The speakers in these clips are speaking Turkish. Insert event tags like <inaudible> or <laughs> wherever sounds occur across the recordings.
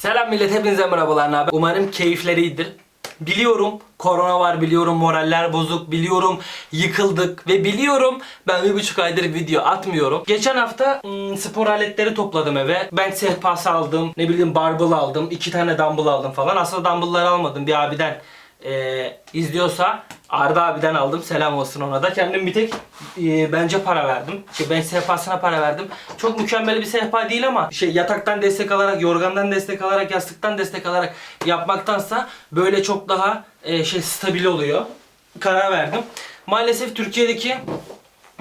Selam millet hepinize merhabalar haber? Umarım keyifleri iyidir. Biliyorum korona var biliyorum moraller bozuk biliyorum yıkıldık ve biliyorum ben bir buçuk aydır video atmıyorum. Geçen hafta ım, spor aletleri topladım eve. Ben sehpası aldım ne bileyim barbell aldım iki tane dumbbell aldım falan. Aslında dumbbellları almadım bir abiden eee, izliyorsa Arda abiden aldım. Selam olsun ona da. Kendim bir tek eee, bence para verdim. Şey, ben sehpasına para verdim. Çok mükemmel bir sehpa değil ama şey yataktan destek alarak, yorgandan destek alarak, yastıktan destek alarak yapmaktansa böyle çok daha eee, şey stabil oluyor. Karar verdim. Maalesef Türkiye'deki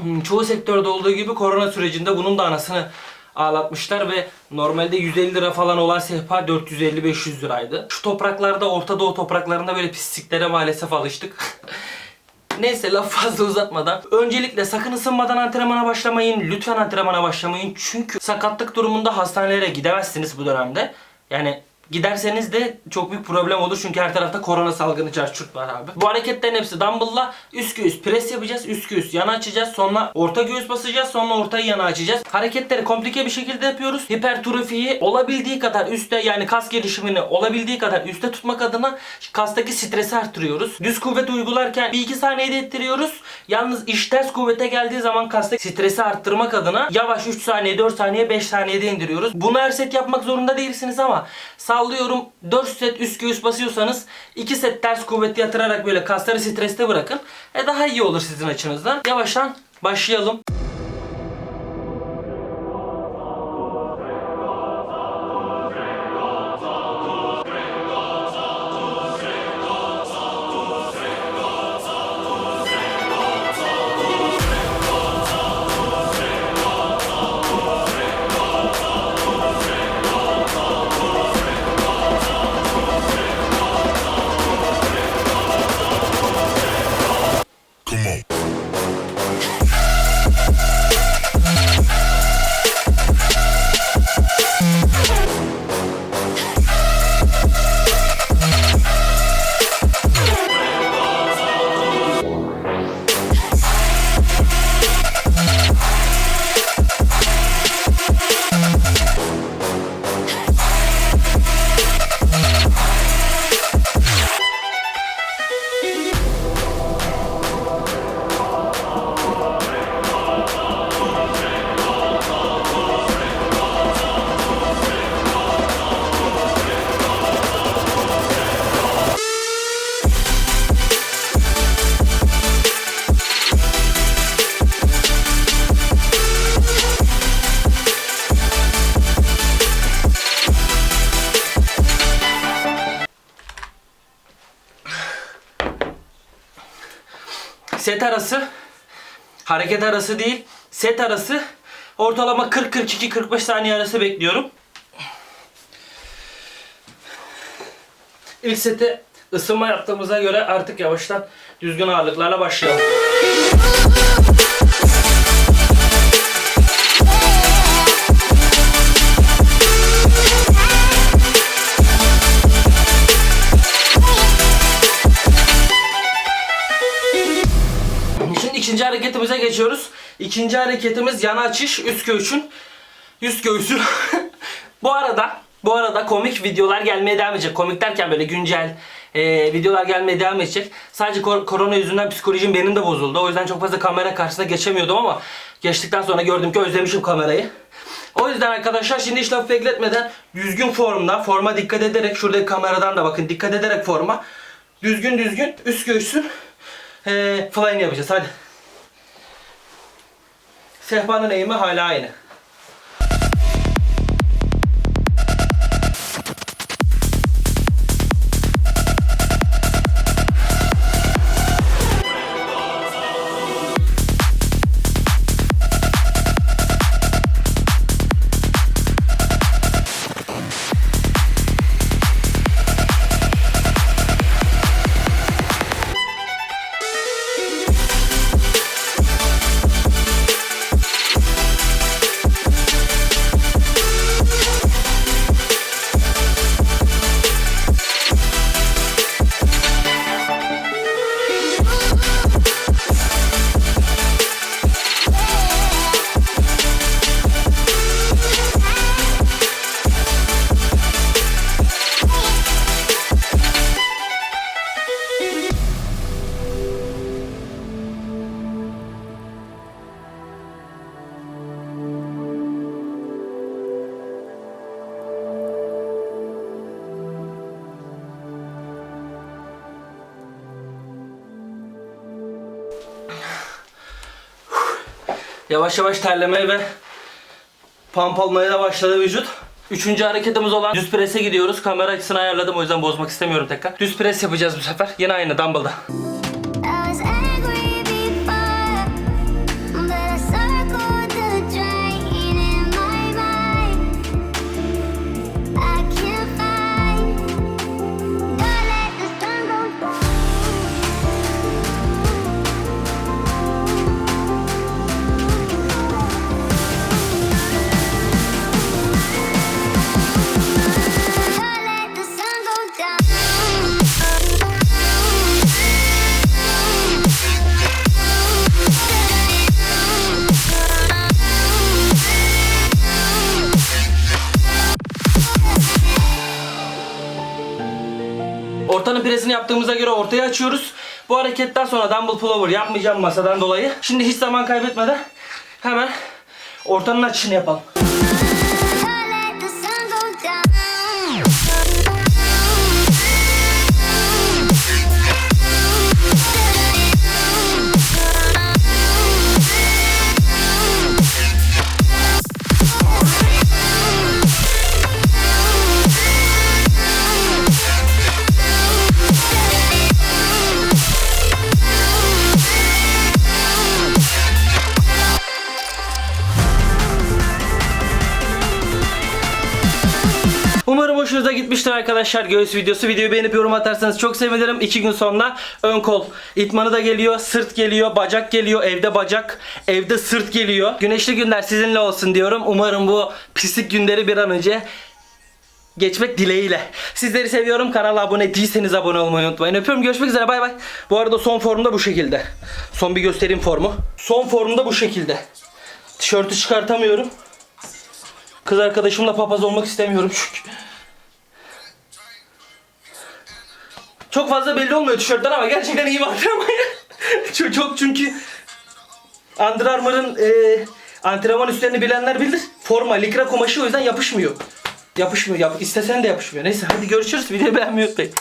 Hmm, çoğu sektörde olduğu gibi korona sürecinde bunun da anasını ağlatmışlar ve normalde 150 lira falan olan sehpa 450-500 liraydı. Şu topraklarda Orta Doğu topraklarında böyle pisliklere maalesef alıştık. <laughs> Neyse laf fazla uzatmadan. Öncelikle sakın ısınmadan antrenmana başlamayın. Lütfen antrenmana başlamayın. Çünkü sakatlık durumunda hastanelere gidemezsiniz bu dönemde. Yani Giderseniz de çok büyük problem olur çünkü her tarafta korona salgını çarçurt var abi. Bu hareketlerin hepsi dumbbell'la üst göğüs pres yapacağız. Üst göğüs yana açacağız. Sonra orta göğüs basacağız. Sonra ortayı yana açacağız. Hareketleri komplike bir şekilde yapıyoruz. Hipertrofiyi olabildiği kadar üstte yani kas gelişimini olabildiği kadar üstte tutmak adına kastaki stresi arttırıyoruz. Düz kuvvet uygularken 1-2 saniyede ettiriyoruz. Yalnız iş ters kuvvete geldiği zaman kastaki stresi arttırmak adına yavaş 3 saniye, 4 saniye, 5 saniyede indiriyoruz. Bunu her set yapmak zorunda değilsiniz ama sallıyorum 4 set üst göğüs basıyorsanız 2 set ters kuvvet yatırarak böyle kasları streste bırakın. E daha iyi olur sizin açınızdan. Yavaştan başlayalım. Arası hareket arası değil set arası ortalama 40-42-45 saniye arası bekliyorum. İlk sete ısınma yaptığımıza göre artık yavaştan düzgün ağırlıklarla başlayalım. İkinci hareketimiz yana açış üst göğsün üst göğsü. <laughs> bu arada bu arada komik videolar gelmeye devam edecek. Komik derken böyle güncel e, videolar gelmeye devam edecek. Sadece kor- korona yüzünden psikolojim benim de bozuldu. O yüzden çok fazla kamera karşısına geçemiyordum ama geçtikten sonra gördüm ki özlemişim kamerayı. O yüzden arkadaşlar şimdi hiç lafı bekletmeden düzgün formda, forma dikkat ederek şuradaki kameradan da bakın dikkat ederek forma düzgün düzgün üst göğsün ee, fly'ını yapacağız hadi. Sehpanın eğimi hala aynı. Yavaş yavaş terlemeye ve pump olmaya da başladı vücut. Üçüncü hareketimiz olan düz prese gidiyoruz. Kamera açısını ayarladım o yüzden bozmak istemiyorum tekrar. Düz pres yapacağız bu sefer. Yine aynı dumbbell'da. Ortanın presini yaptığımıza göre ortaya açıyoruz. Bu hareketten sonra dumbbell pullover yapmayacağım masadan dolayı. Şimdi hiç zaman kaybetmeden hemen ortanın açışını yapalım. Gitmiştir arkadaşlar göğüs videosu. Videoyu beğenip yorum atarsanız çok sevinirim. İki gün sonra ön kol itmanı da geliyor. Sırt geliyor. Bacak geliyor. Evde bacak. Evde sırt geliyor. Güneşli günler sizinle olsun diyorum. Umarım bu pislik günleri bir an önce geçmek dileğiyle. Sizleri seviyorum. Kanala abone değilseniz abone olmayı unutmayın. Öpüyorum. Görüşmek üzere. Bay bay. Bu arada son formda bu şekilde. Son bir göstereyim formu. Son formda bu şekilde. Tişörtü çıkartamıyorum. Kız arkadaşımla papaz olmak istemiyorum çünkü. Çok fazla belli olmuyor tişörtten ama gerçekten iyi antrenman. çok, çok çünkü Under Armour'ın e, antrenman üstlerini bilenler bilir. Forma, likra kumaşı o yüzden yapışmıyor. Yapışmıyor. Yap, istesen de yapışmıyor. Neyse hadi görüşürüz. Videoyu beğenmeyi unutmayın.